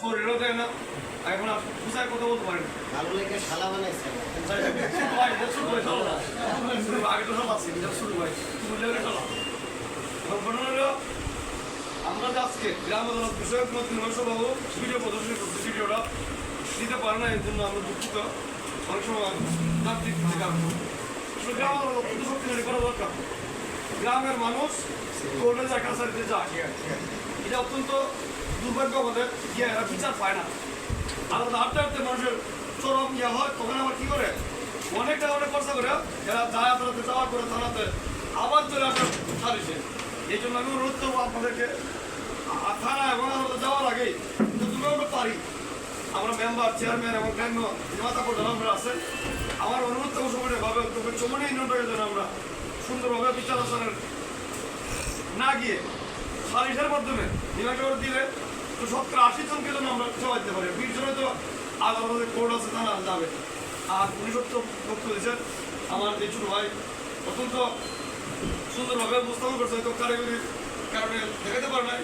শরীরও দেয় না এখন আর কথা বলতে পারি ভালো লেগে শালা বানাইছে যাই হোক, শুরু ভাই, এটা শুরু ভাই, চলো না। শুরু, আগে তো চালাচ্ছি, এটা শুরু ভাই। তুমি লেগে চালাও। হলো, আমরা আজকে গ্রাম আদালত বিষয়ক মন্ত্রী নরসবাবু ভিডিও প্রদর্শন করছি ভিডিওটা দিতে পারে না এর জন্য আমরা দুঃখিত অনেক সময় কারণে গ্রাম আদালত শক্তিশালী করা দরকার গ্রামের মানুষ কোর্টে যায় কাছারিতে যায় এটা অত্যন্ত দুর্ভাগ্য আমাদের যে এরা বিচার পায় না। আলাদা হাঁটতে হাঁটতে মানুষের চরম ইয়ে হয়, তখন আবার কি করে? অনেক টাকা অনেক খরচা করে এরা যায় আদালতে, যাওয়ার করে থানাতে আবার চলে আসে সালিশে। এই জন্য আমি অনুরোধ করব আপনাদেরকে থানা এবং আদালতে যাওয়ার আগেই যদি আমরা পারি। আমরা মেম্বার চেয়ারম্যান এবং অন্যান্য মাতা প্রধান আমরা আছেন আমার অনুরোধ করব ভাবে তবে চমনে ইউনিয়নটাকে যেন আমরা সুন্দরভাবে বিচার আচরণের না গিয়ে সালিশের মাধ্যমে করে দিলে তো শতকরা আশি জনকে যেন আমরা চালাইতে পারি। বিশ জনে তো আদালতে কোর্ট আছে, তারা যাবে। আর উনি সত্য দিয়েছেন। আমার যে ছোট ভাই অত্যন্ত সুন্দরভাবে উপস্থাপন করছে, হয়তো কারিগরির কারণে দেখাতে পারে নাই।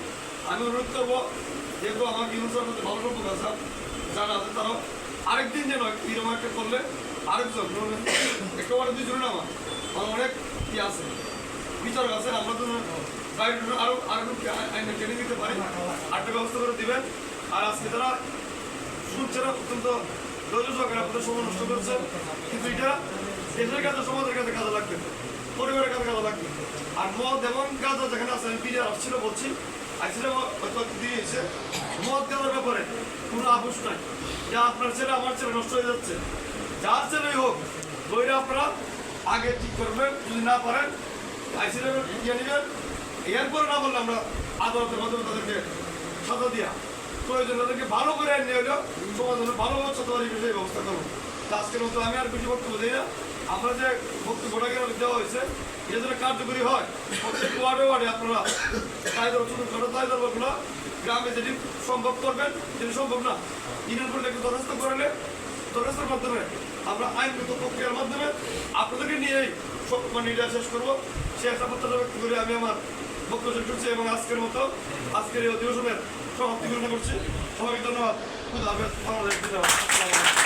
আমি অনুরোধ করব, যেহেতু আমার ইউনুসের মধ্যে ভালো সম্পর্ক আছে, যারা আছে তারাও আরেকদিন যেন এরকম একটা করলে আরেকজন একেবারে দুজনে আমার আমার অনেক কি আছে, বিচারক আছেন আমরা তো আরও আরও আইনে ট্রেনিং দিতে পারি। আরেকটা ব্যবস্থা দিবেন। আর আজকে তারা শুনছে না অত্যন্ত ধৈর্য আপনাদের সময় নষ্ট করছে। কিন্তু এটা দেশের কাছে সমাজের কাছে কাজে লাগবে। পরিবারের কাছে কাজে লাগবে। আর মদ এবং গাঁজা যেখানে আছে, আমি পিডিআর আসছিল বলছি। আসছিলাম হয়তো দিয়েছে মদ, গাঁজার ব্যাপারে কোনো আপোষ নাই। যা আপনার ছেলে, আমার ছেলে নষ্ট হয়ে যাচ্ছে। যার ছেলেই হোক বইটা আপনারা আগে ঠিক করবেন। যদি না পারেন আইসিলের ইয়ে নেবেন। এরপরে না বললে আমরা আদালতের মাধ্যমে তাদেরকে সাজা দিয়া। প্রয়োজন তাদেরকে ভালো করে আইন নিয়ে হলেও সমাধানে ভালোভাবে সততারি বিষয়ে ব্যবস্থা করব। আজকের মতো আমি আর বেশি বক্তব্য দিই না। আমরা যে বক্তব্যটাকে দেওয়া হয়েছে, এটা যেন কার্যকরী হয়। প্রত্যেক ওয়ার্ডে ওয়ার্ডে আপনারা তাই ছোটো ছোটো তাই ধরবো গ্রামে যেটি সম্ভব করবেন যেটি সম্ভব না। ইউনিয়ন করলে একটু দরখাস্ত করলে দরখাস্তের মাধ্যমে আমরা আইনগত প্রক্রিয়ার মাধ্যমে আপনাদেরকে নিয়েই সব মানে শেষ করব। সে একটা প্রত্যাশা ব্যক্ত করে আমি আমার বক্তব্য শেষ করছি এবং আজকের মতো আজকের এই অধিবেশনের সমাপ্তি ঘোষণা করছি। সবাইকে ধন্যবাদ। খুদা হাফেজ। বাংলাদেশ।